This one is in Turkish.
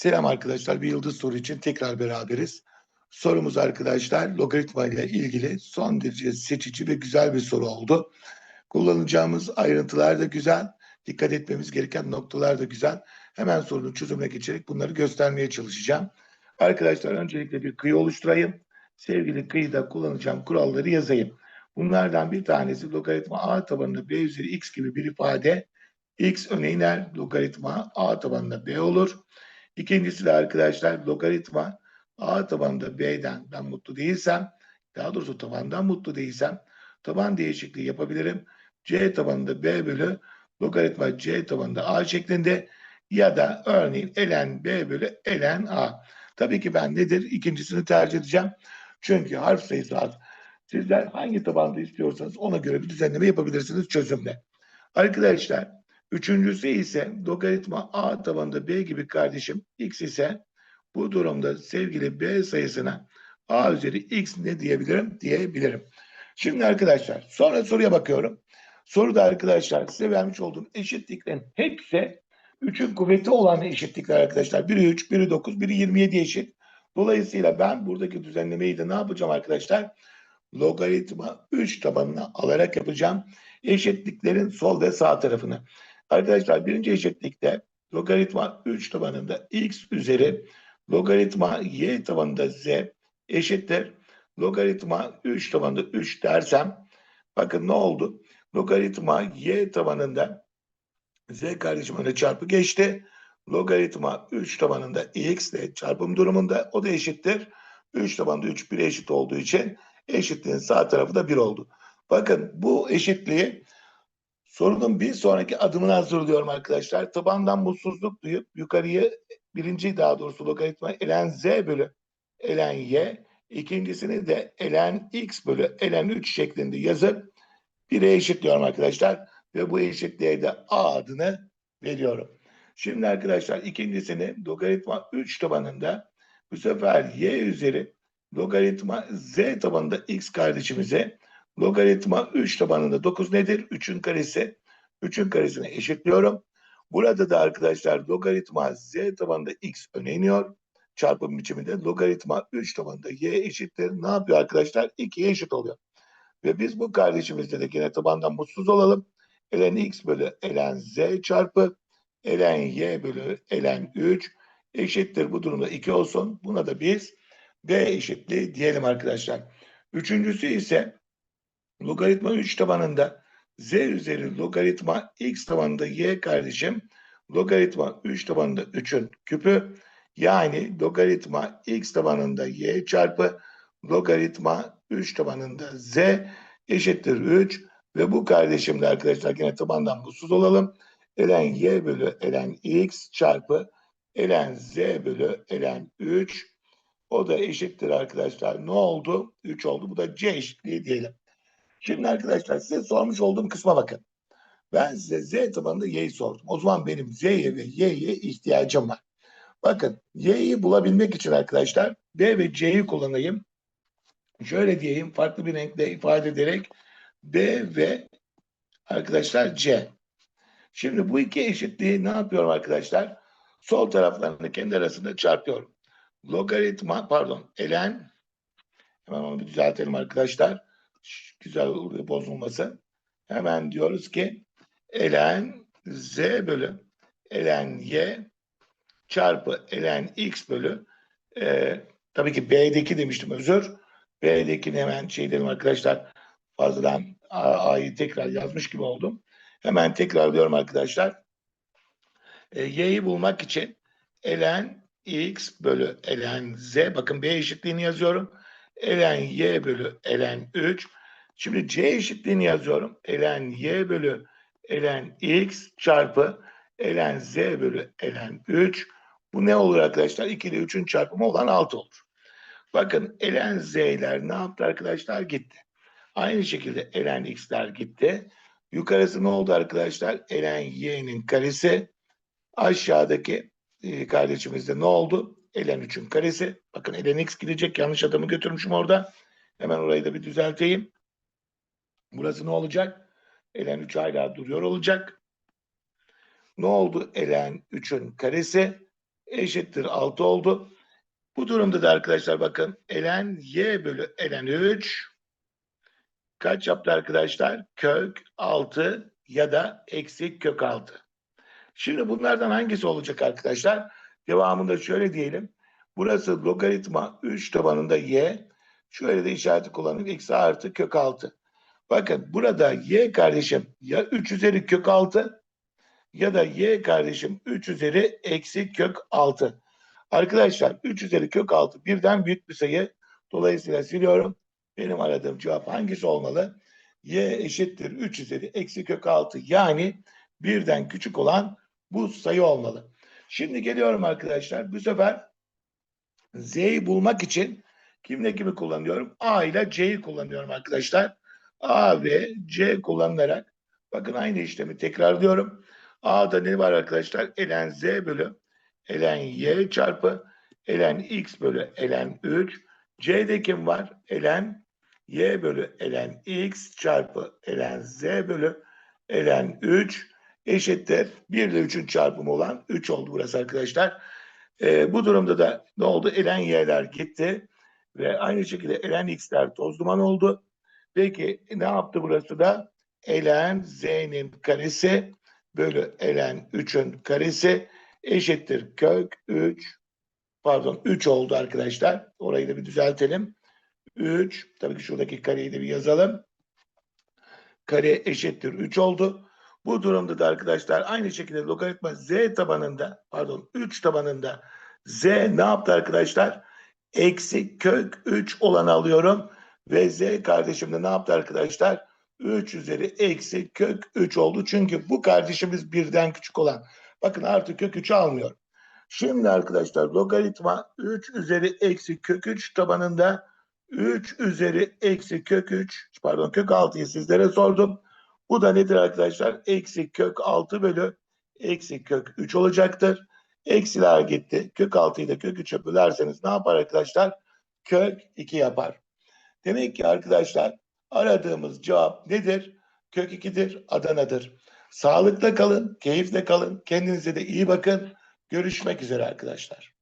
Selam arkadaşlar. Bir yıldız soru için tekrar beraberiz. Sorumuz arkadaşlar logaritma ile ilgili son derece seçici ve güzel bir soru oldu. Kullanacağımız ayrıntılar da güzel. Dikkat etmemiz gereken noktalar da güzel. Hemen sorunun çözümüne geçerek bunları göstermeye çalışacağım. Arkadaşlar öncelikle bir kıyı oluşturayım. Sevgili kıyıda kullanacağım kuralları yazayım. Bunlardan bir tanesi logaritma a tabanında b üzeri x gibi bir ifade. x öne iner, logaritma a tabanında b olur. İkincisi de arkadaşlar logaritma a tabanında b'den ben mutlu değilsem, daha doğrusu tabandan mutlu değilsem taban değişikliği yapabilirim. c tabanında b bölü logaritma c tabanında a şeklinde ya da örneğin ln b bölü ln a. Tabii ki ben nedir? İkincisini tercih edeceğim. Çünkü harf sayısı az. Sizler hangi tabanda istiyorsanız ona göre bir düzenleme yapabilirsiniz çözümde. Arkadaşlar üçüncüsü ise logaritma a tabanında b gibi kardeşim x ise bu durumda sevgili b sayısına a üzeri x ne diyebilirim? Diyebilirim. Şimdi arkadaşlar sonra soruya bakıyorum. Soruda arkadaşlar size vermiş olduğum eşitliklerin hepsi 3'ün kuvveti olan eşitlikler arkadaşlar. Biri 3, biri 9, biri 27 eşit. Dolayısıyla ben buradaki düzenlemeyi de ne yapacağım arkadaşlar? Logaritma 3 tabanına alarak yapacağım. Eşitliklerin sol ve sağ tarafını. Arkadaşlar birinci eşitlikte logaritma 3 tabanında x üzeri logaritma y tabanında z eşittir. Logaritma 3 tabanında 3 dersem bakın ne oldu? Logaritma y tabanında z kardeşim çarpı geçti. Logaritma 3 tabanında x ile çarpım durumunda o da eşittir. 3 tabanında 3 1 eşit olduğu için eşitliğin sağ tarafı da 1 oldu. Bakın bu eşitliği sorunun bir sonraki adımını hazırlıyorum arkadaşlar. Tabandan mutsuzluk duyup yukarıyı birinci daha doğrusu logaritma ln z bölü ln y ikincisini de ln x bölü ln 3 şeklinde yazıp 1'e eşitliyorum arkadaşlar. Ve bu eşitliğe de a adını veriyorum. Şimdi arkadaşlar ikincisini logaritma 3 tabanında bu sefer y üzeri logaritma z tabanında x kardeşimize logaritma 3 tabanında 9 nedir? 3'ün karesi. 3'ün karesine eşitliyorum. Burada da arkadaşlar logaritma z tabanında x öne iniyor. Çarpım biçiminde logaritma 3 tabanında y eşittir. Ne yapıyor arkadaşlar? 2'ye eşit oluyor. Ve biz bu kardeşimizde de yine tabandan mutsuz olalım. ln x bölü ln z çarpı ln y bölü ln 3 eşittir. Bu durumda 2 olsun. Buna da biz b eşitliği diyelim arkadaşlar. Üçüncüsü ise logaritma 3 tabanında z üzeri logaritma x tabanında y kardeşim logaritma 3 tabanında 3'ün küpü yani logaritma x tabanında y çarpı logaritma 3 tabanında z eşittir 3 ve bu kardeşimle arkadaşlar yine tabandan mutsuz olalım. ln y bölü ln x çarpı ln z bölü ln 3 o da eşittir arkadaşlar. Ne oldu? 3 oldu. Bu da c eşitliği diyelim. Şimdi arkadaşlar size sormuş olduğum kısma bakın. Ben size z tabanında y'yi sordum. O zaman benim z'ye ve y'ye ihtiyacım var. Bakın y'yi bulabilmek için arkadaşlar b ve c'yi kullanayım. Şöyle diyeyim farklı bir renkle ifade ederek b ve arkadaşlar c. Şimdi bu iki eşitliği ne yapıyorum arkadaşlar? Sol taraflarını kendi arasında çarpıyorum. Logaritma pardon ln hemen onu bir düzeltelim arkadaşlar. Güzel oluyor bozulması. Hemen diyoruz ki ln z bölü ln y çarpı ln x bölü e, tabii ki b'deki demiştim özür. B'dekini hemen şey dedim arkadaşlar fazladan a'yı tekrar yazmış gibi oldum. Hemen tekrarlıyorum arkadaşlar. E, y'yi bulmak için ln x bölü ln z bakın b eşitliğini yazıyorum. Ln y bölü ln 3 Şimdi c eşitliğini yazıyorum. ln y bölü ln x çarpı ln z bölü ln 3. Bu ne olur arkadaşlar? 2 ile 3'ün çarpımı olan 6 olur. Bakın ln z'ler ne yaptı arkadaşlar? Gitti. Aynı şekilde ln x'ler gitti. Yukarısı ne oldu arkadaşlar? ln y'nin karesi. Aşağıdaki e, kardeşimizde ne oldu? Ln 3'ün karesi. Bakın ln x gidecek. Yanlış adamı götürmüşüm orada. Hemen orayı da bir düzelteyim. Burası ne olacak? ln 3 hala duruyor olacak. Ne oldu? ln 3'ün karesi eşittir 6 oldu. Bu durumda da arkadaşlar bakın ln y bölü ln 3 kaç yaptı arkadaşlar? Kök 6 ya da eksi kök 6. Şimdi bunlardan hangisi olacak arkadaşlar? Devamında şöyle diyelim. Burası logaritma 3 tabanında y. Şöyle de işareti kullanıp eksi artı kök 6. Bakın burada y kardeşim ya 3 üzeri kök 6 ya da y kardeşim 3 üzeri eksi kök 6. Arkadaşlar 3 üzeri kök 6 birden büyük bir sayı. Dolayısıyla siliyorum. Benim aradığım cevap hangisi olmalı? y eşittir 3 üzeri eksi kök 6 yani birden küçük olan bu sayı olmalı. Şimdi geliyorum arkadaşlar. Bu sefer z'yi bulmak için kimle kimi kullanıyorum? A ile c'yi kullanıyorum arkadaşlar. A ve C kullanılarak bakın aynı işlemi tekrarlıyorum. A'da ne var arkadaşlar? ln z bölü ln y çarpı ln x bölü ln 3. C'de kim var? ln y bölü ln x çarpı ln z bölü ln 3 eşittir 1 ile 3'ün çarpımı olan 3 oldu burası arkadaşlar. Ee, bu durumda da ne oldu? ln y'ler gitti ve aynı şekilde ln x'ler toz duman oldu. Peki ne yaptı burası da? ln z'nin karesi bölü ln 3'ün karesi eşittir kök 3 pardon 3 oldu arkadaşlar. Orayı da bir düzeltelim. 3 tabii ki şuradaki kareyi de bir yazalım. Kare eşittir 3 oldu. Bu durumda da arkadaşlar aynı şekilde logaritma z tabanında pardon 3 tabanında z ne yaptı arkadaşlar? Eksi kök 3 olanı alıyorum. Ve z kardeşim de ne yaptı arkadaşlar? 3 üzeri eksi kök 3 oldu. Çünkü bu kardeşimiz birden küçük olan. Bakın artık kök 3'ü almıyor. Şimdi arkadaşlar logaritma 3 üzeri eksi kök 3 tabanında 3 üzeri eksi kök 3 pardon kök 6'yı sizlere sordum. Bu da nedir arkadaşlar? Eksi kök 6 bölü eksi kök 3 olacaktır. Eksiler gitti. Kök 6'yı da kök 3'e bölerseniz ne yapar arkadaşlar? Kök 2 yapar. Demek ki arkadaşlar aradığımız cevap nedir? Kök 2'dir, Adana'dır. Sağlıkla kalın, keyifle kalın. Kendinize de iyi bakın. Görüşmek üzere arkadaşlar.